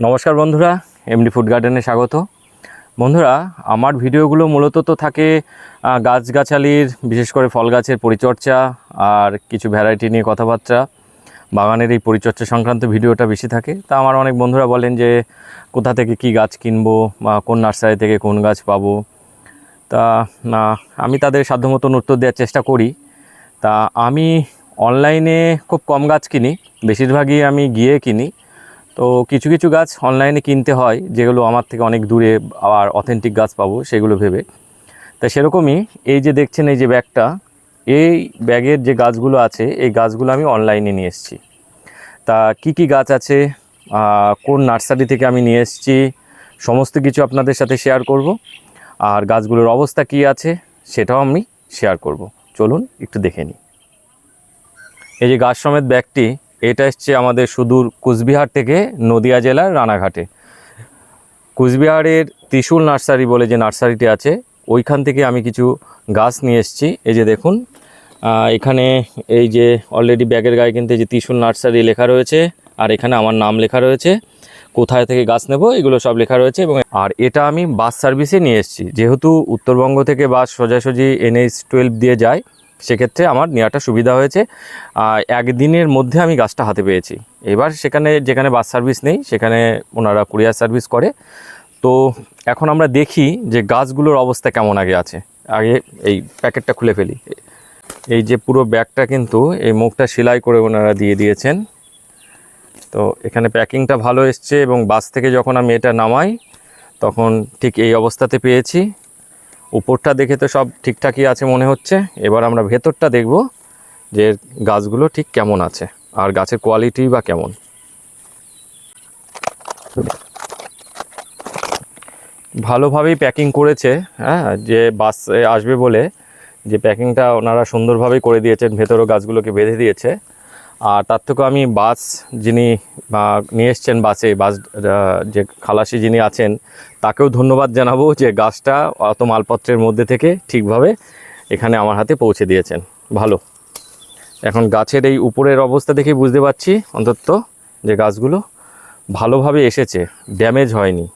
নমস্কার বন্ধুরা MD food গার্ডেনে স্বাগত। বন্ধুরা, আমার ভিডিওগুলো মূলত তো থাকে গাছগাছালির, বিশেষ করে ফল গাছের পরিচর্যা আর কিছু ভ্যারাইটি নিয়ে কথাবার্তা। বাগানের এই পরিচর্যা সংক্রান্ত ভিডিওটা বেশি থাকে। তা আমার অনেক বন্ধুরা বলেন যে, কোথা থেকে কি গাছ কিনবো বা কোন নার্সারি থেকে কোন গাছ পাবো। তা, না, আমি তাদের সাধ্য মতন উত্তর দেওয়ার চেষ্টা করি। তা আমি অনলাইনে খুব কম গাছ কিনি, বেশিরভাগই আমি গিয়ে কিনি। তো কিছু কিছু গাছ অনলাইনে কিনতে হয়, যেগুলো আমার থেকে অনেক দূরে আর অথেন্টিক গাছ পাবো, সেগুলো ভেবে। তা সেরকমই এই যে দেখছেন এই যে ব্যাগটা, এই ব্যাগের যে গাছগুলো আছে, এই গাছগুলো আমি অনলাইনে নিয়ে এসেছি। তা কি কি গাছ আছে কোন নার্সারি থেকে আমি নিয়ে এসেছি, সমস্ত কিছু আপনাদের সাথে শেয়ার করব। আর গাছগুলোর অবস্থা কি আছে, সেটাও আমি শেয়ার করব। চলুন একটু দেখে নিই। এই যে গাছ সমেত ব্যাগটি এটা এসছে আমাদের সুদূর কুচবিহার থেকে নদিয়া জেলার রানাঘাটে। কুচবিহারের ত্রিশূল নার্সারি বলে যে নার্সারিটি আছে, ওইখান থেকে আমি কিছু গাছ নিয়ে এসেছি। এই যে দেখুন এখানে এই যে অলরেডি ব্যাগের গায়ে কিন্তু যে ত্রিশূল নার্সারি লেখা রয়েছে, আর এখানে আমার নাম লেখা রয়েছে, কোথায় থেকে গাছ নেব এগুলো সব লেখা রয়েছে এবং আর এটা আমি বাস সার্ভিসে নিয়ে এসেছি। যেহেতু উত্তরবঙ্গ থেকে বাস সোজাসুজি এনএইচ টুয়েলভ দিয়ে যায় সেক্ষেত্রে আমার নেওয়াটা সুবিধা হয়েছে। একদিনের মধ্যে আমি গাছটা হাতে পেয়েছি। এবার সেখানে, যেখানে বাস সার্ভিস নেই, সেখানে ওনারা কুরিয়ার সার্ভিস করে। তো এখন আমরা দেখি যে গাছগুলোর অবস্থা কেমন আগে আছে। আগে এই প্যাকেটটা খুলে ফেলি। এই যে পুরো ব্যাগটা কিন্তু, এই মুখটা সেলাই করে ওনারা দিয়ে দিয়েছেন। তো এখানে প্যাকিংটা ভালো এসছে এবং বাস থেকে যখন আমি এটা নামাই, তখন ঠিক এই অবস্থাতে পেয়েছি। উপরটা দেখে তো সব ঠিকঠাকই আছে মনে হচ্ছে। এবার আমরা ভেতরটা দেখব যে গাছগুলো ঠিক কেমন আছে আর গাছের কোয়ালিটি বা কেমন। ভালোভাবেই প্যাকিং করেছে হ্যাঁ যে বাসে আসবে বলে, যে প্যাকিংটা ওনারা সুন্দরভাবেই করে দিয়েছেন, ভেতরও গাছগুলোকে বেঁধে দিয়েছে। আর তার থেকেও আমি বাস যিনি নিয়ে এসছেন বাসে, বাস যে খালাসি যিনি আছেন, তাকেও ধন্যবাদ জানাব যে গাছটা অত মালপত্রের মধ্যে থেকে ঠিকভাবে এখানে আমার হাতে পৌঁছে দিয়েছেন। ভালো। এখন গাছের এই উপরের অবস্থা দেখে বুঝতে পারছি অন্তত যে গাছগুলো ভালোভাবে এসেছে, ড্যামেজ হয়নি।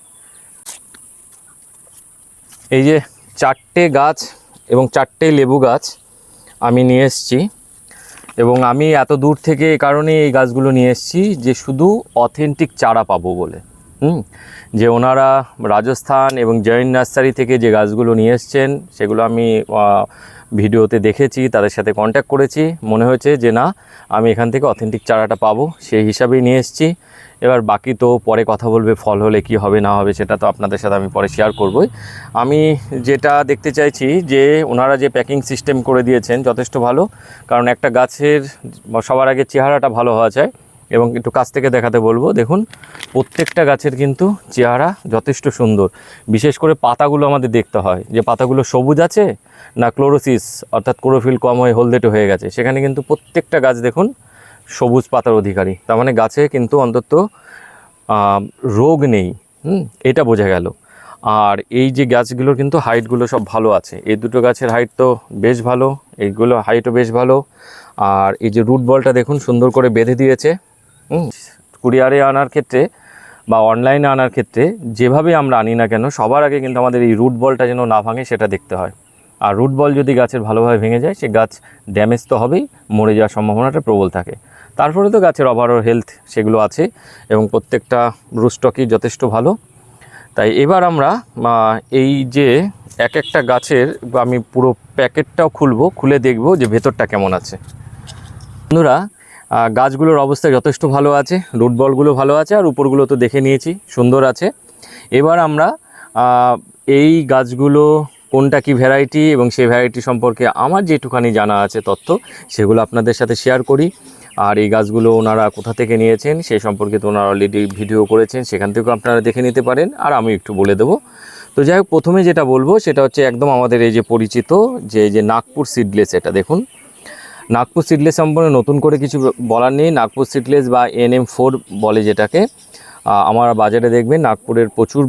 এই যে চারটে গাছ এবং চারটে লেবু গাছ আমি নিয়ে এসেছি। এবং আমি এত দূর থেকে এই কারণে এই গাছগুলো নিয়ে এসেছি যে শুধু অথেন্টিক চারা পাবো বলে। হুম? যে ওনারা রাজস্থান এবং জৈন নার্সারি থেকে যে গাছগুলো নিয়ে এসছেন, সেগুলো আমি ভিডিওতে দেখেছি, তাদের সাথে কন্ট্যাক্ট করেছি। মনে হয়েছে যে, না, আমি এখান থেকে অথেন্টিক চারাটা পাবো। সেই হিসাবেই নিয়ে এসেছি। এবার বাকি তো পরে কথা বলবে, ফল হলে কি হবে, না হবে, সেটা তো আপনাদের সাথে আমি পরে শেয়ার করবই। আমি যেটা দেখতে চাইছি যে, ওনারা যে প্যাকিং সিস্টেম করে দিয়েছেন যথেষ্ট ভালো। কারণ একটা গাছের, সবার আগে চেহারাটা ভালো হওয়া চাই। এবং একটু কাছ থেকে দেখাতে বলব, দেখুন, প্রত্যেকটা গাছের কিন্তু চেহারা যথেষ্ট সুন্দর। বিশেষ করে পাতাগুলো আমাদের দেখতে হয়, যে পাতাগুলো সবুজ আছে না ক্লোরোসিস, অর্থাৎ ক্লোরোফিল কম হয়ে হলদেটে হয়ে গেছে। সেখানে কিন্তু প্রত্যেকটা গাছ দেখুন, সবুজ পাতার অধিকারী। তার মানে গাছে কিন্তু অন্তত রোগ নেই এটা বোঝা গেল। আর এই যে গাছগুলোর কিন্তু হাইটগুলো সব ভালো আছে। এই দুটো গাছের হাইট তো বেশ ভালো, এইগুলো হাইটও বেশ ভালো। আর এই যে রুট বলটা দেখুন, সুন্দর করে বেঁধে দিয়েছে। কুরিয়ারে আনার ক্ষেত্রে বা অনলাইনে আনার ক্ষেত্রে যেভাবে আমরা আনি না কেন, সবার আগে কিন্তু আমাদের এই রুট বলটা যেন না ভাঙে সেটা দেখতে হয়। আর রুট বল যদি গাছের ভালোভাবে ভেঙে যায়, সে গাছ ড্যামেজ তো হবেই, মরে যাওয়ার সম্ভাবনাটা প্রবল থাকে। তারপরে তো গাছের ওভারঅল হেলথ সেগুলো আছে এবং প্রত্যেকটা রুস্টকই যথেষ্ট ভালো। তাই এবার আমরা এই যে এক একটা গাছের আমি পুরো প্যাকেটটাও খুলবো, খুলে দেখব যে ভেতরটা কেমন আছে। বন্ধুরা গাছগুলোর অবস্থা যথেষ্ট ভালো আছে, রুট বলগুলো ভালো আছে, আর উপরগুলো তো দেখে নিয়েছি, সুন্দর আছে। এবার আমরা এই গাছগুলো কোনটা কি ভ্যারাইটি এবং সেই ভ্যারাইটি সম্পর্কে আমার যেটুখানি জানা আছে তথ্য, সেগুলো আপনাদের সাথে শেয়ার করি। আর এই গাছগুলো ওনারা কোথা থেকে নিয়েছেন সেই সম্পর্কে তো ওনারা অলরেডি ভিডিও করেছেন, সেখান থেকেও আপনারা দেখে নিতে পারেন, আর আমি একটু বলে দেবো। তো যাই হোক, প্রথমে যেটা বলব, সেটা হচ্ছে একদম আমাদের এই যে পরিচিত, যে যে নাগপুর সিডলেস এটা দেখুন। নাগপুর সিডলেস সম্পর্কে নতুন করে কিছু বলার নেই। নাগপুর সিডলেস বা এন এম ফোর বলে যেটাকে। আমার বাজারে দেখবেন নাগপুরের প্রচুর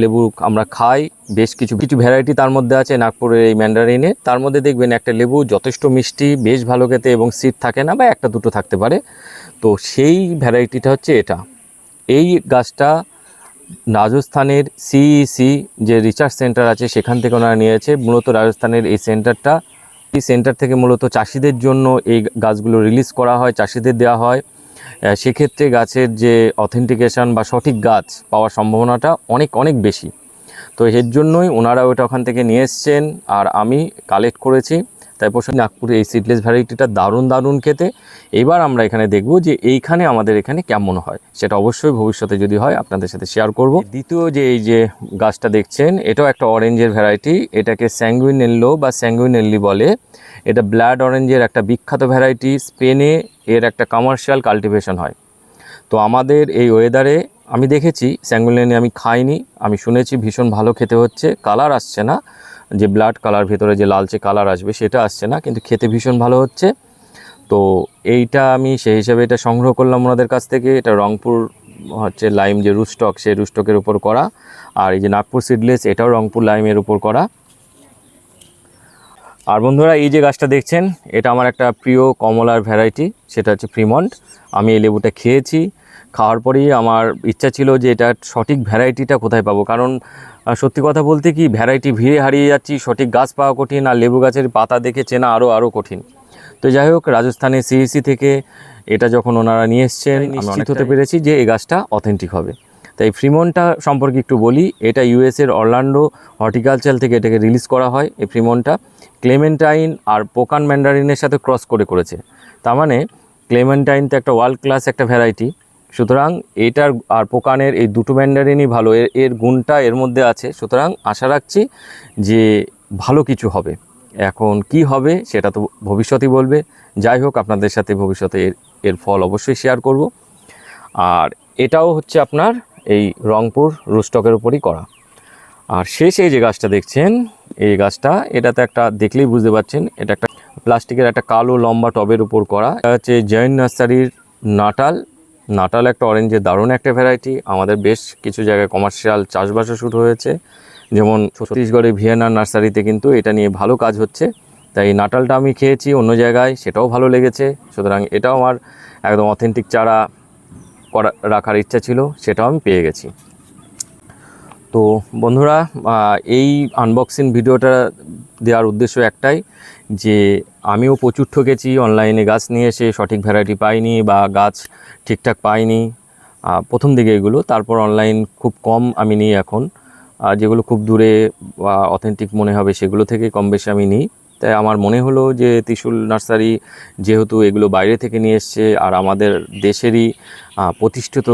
লেবু আমরা খাই, বেশ কিছু কিছু ভ্যারাইটি তার মধ্যে আছে নাগপুরের এই ম্যান্ডারিনে তার মধ্যে দেখবেন একটা লেবু যথেষ্ট মিষ্টি, বেশ ভালো খেতে এবং সিড থাকে না বা একটা দুটো থাকতে পারে। তো সেই ভ্যারাইটিটা হচ্ছে এটা। এই গাছটা রাজস্থানের সিইসি যে রিসার্চ সেন্টার আছে, সেখান থেকে ওনারা নিয়েছে। মূলত রাজস্থানের এই সেন্টারটা এই সেন্টার থেকে মূলত চাষিদের জন্য এই গাছগুলো রিলিজ করা হয়, চাষিদের দেওয়া হয়। সেক্ষেত্রে গাছের যে অথেন্টিকেশান বা সঠিক গাছ পাওয়ার সম্ভাবনাটা অনেক অনেক বেশি। তো এর জন্যই ওনারা ওটা ওখান থেকে নিয়ে এসছেন, আর আমি কালেক্ট করেছি। তাই পরশু নাগপুরে এই সিডলেস ভ্যারাইটিটা দারুণ দারুণ খেতে। এবার আমরা এখানে দেখব যে এইখানে আমাদের এখানে কেমন হয়। সেটা অবশ্যই ভবিষ্যতে যদি হয়, আপনাদের সাথে শেয়ার করব। দ্বিতীয় যে এই যে গাছটা দেখছেন, এটাও একটা অরেঞ্জের ভ্যারাইটি এটাকে স্যাঙ্গুইনেল্লো বা স্যাঙ্গুইনেল্লি বলে। এটা ব্ল্যাড অরেঞ্জের একটা বিখ্যাত ভ্যারাইটি স্পেনে এর একটা কমার্শিয়াল কাল্টিভেশন হয়। তো আমাদের এই ওয়েদারে আমি দেখেছি স্যাঙ্গুলেনি আমি খাইনি। আমি শুনেছি, ভীষণ ভালো খেতে হচ্ছে। কালার আসছে না। যে ব্লাড কালার ভেতরে যে লালচে কালার আসবে সেটা আসছে না, কিন্তু খেতে ভীষণ ভালো হচ্ছে। তো এইটা আমি সেই হিসাবে এটা সংগ্রহ করলাম ওনাদের কাছ থেকে। এটা রংপুর হচ্ছে লাইম যে রুস্টক সেই রুস্টকের উপর করা। আর এই যে নাগপুর সিডলেস এটাও রংপুর লাইমের উপর করা। আর বন্ধুরা, এই যে গাছটা দেখছেন, এটা আমার একটা প্রিয় কমলার ভ্যারাইটি সেটা হচ্ছে ফ্রিমন্ট আমি এই লেবুটা খেয়েছি। খাওয়ার পরেই আমার ইচ্ছা ছিল যে এটা সঠিক ভ্যারাইটিটা কোথায় পাবো। কারণ আহ, সত্যি কথা বলতে কি ভ্যারাইটি ভিড়ে হারিয়ে যাচ্ছি সঠিক গাছ পাওয়া কঠিন আর লেবু গাছের পাতা দেখে চেনা আরও আরও কঠিন। তো যাই হোক রাজস্থানের সিইসি থেকে এটা যখন ওনারা নিয়ে এসছেন নিশ্চিত হতে পেরেছি যে এই গাছটা অথেন্টিক হবে। তাই ফ্রিমনটা সম্পর্কে একটু বলি এটা ইউএসের অরল্যান্ডো হর্টিকালচার থেকে এটাকে রিলিজ করা হয় এই ফ্রিমনটা ক্লেমেন্টাইন আর পোকান ম্যান্ডারিনের সাথে ক্রস করে করেছে। তার মানে ক্লেমেন্টাইন তো একটা ওয়ার্ল্ড ক্লাস একটা ভ্যারাইটি সুতরাং এটার আর পোকানের এই দুটো ম্যান্ডারিনই ভালো। এর এর গুণটা এর মধ্যে আছে। সুতরাং আশা রাখছি যে ভালো কিছু হবে। এখন কি হবে সেটা তো ভবিষ্যতই বলবে। যাই হোক, আপনাদের সাথে ভবিষ্যতে এর এর ফল অবশ্যই শেয়ার করব। আর এটাও হচ্ছে আপনার এই রংপুর রুস্টকের উপরই করা। আর শেষ যে গাছটা দেখছেন, এই গাছটা, এটাতে একটা দেখলেই বুঝতে পারছেন, এটা একটা প্লাস্টিকের একটা কালো লম্বা টবের উপর করা। এটা হচ্ছে জৈন নার্সারির নাটাল। নাটাল একটা অরেঞ্জের দারুণ একটা ভ্যারাইটি আমাদের বেশ কিছু জায়গায় কমার্শিয়াল চাষবাসও শুরু হয়েছে। যেমন ছত্তিশগড়ে ভিয়েনার নার্সারিতে কিন্তু এটা নিয়ে ভালো কাজ হচ্ছে। তাই নাটালটা আমি খেয়েছি অন্য জায়গায়, সেটাও ভালো লেগেছে। সুতরাং এটাও আমার একদম অথেন্টিক চারা করা রাখার ইচ্ছা ছিল, সেটাও আমি পেয়ে গেছি। তো বন্ধুরা এই আনবক্সিং ভিডিওটা দেওয়ার উদ্দেশ্য একটাই, যে আমিও প্রচুর ঠকেছি অনলাইনে গাছ নিয়ে এসে সঠিক ভ্যারাইটি পাইনি বা গাছ ঠিকঠাক পাইনি। প্রথম দিকে এগুলো, তারপর অনলাইন খুব কম আমি নিই এখন। যেগুলো খুব দূরে বা অথেন্টিক মনে হবে সেগুলো থেকে কম বেশি আমি নিই। তাই আমার মনে হলো যে ত্রিশুল নার্সারি যেহেতু এগুলো বাইরে থেকে নিয়ে এসছে আর আমাদের দেশেরই প্রতিষ্ঠিত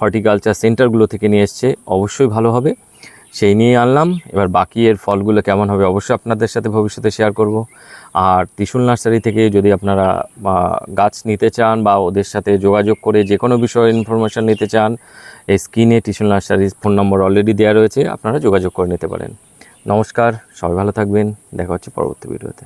হর্টিকালচার সেন্টারগুলো থেকে নিয়ে এসছে, অবশ্যই ভালো হবে। সেই নিয়ে আনলাম। এবার বাকি এর ফলগুলো কেমন হবে অবশ্যই আপনাদের সাথে ভবিষ্যতে শেয়ার করব। আর ত্রিশুল নার্সারি থেকে যদি আপনারা গাছ নিতে চান বা ওদের সাথে যোগাযোগ করে যে কোনো বিষয়ে ইনফরমেশান নিতে চান, এই স্ক্রিনে ত্রিশুল নার্সারির ফোন নম্বর অলরেডি দেওয়া রয়েছে, আপনারা যোগাযোগ করে নিতে পারেন। নমস্কার, সবাই ভালো থাকবেন। দেখা হচ্ছে পরবর্তী ভিডিওতে।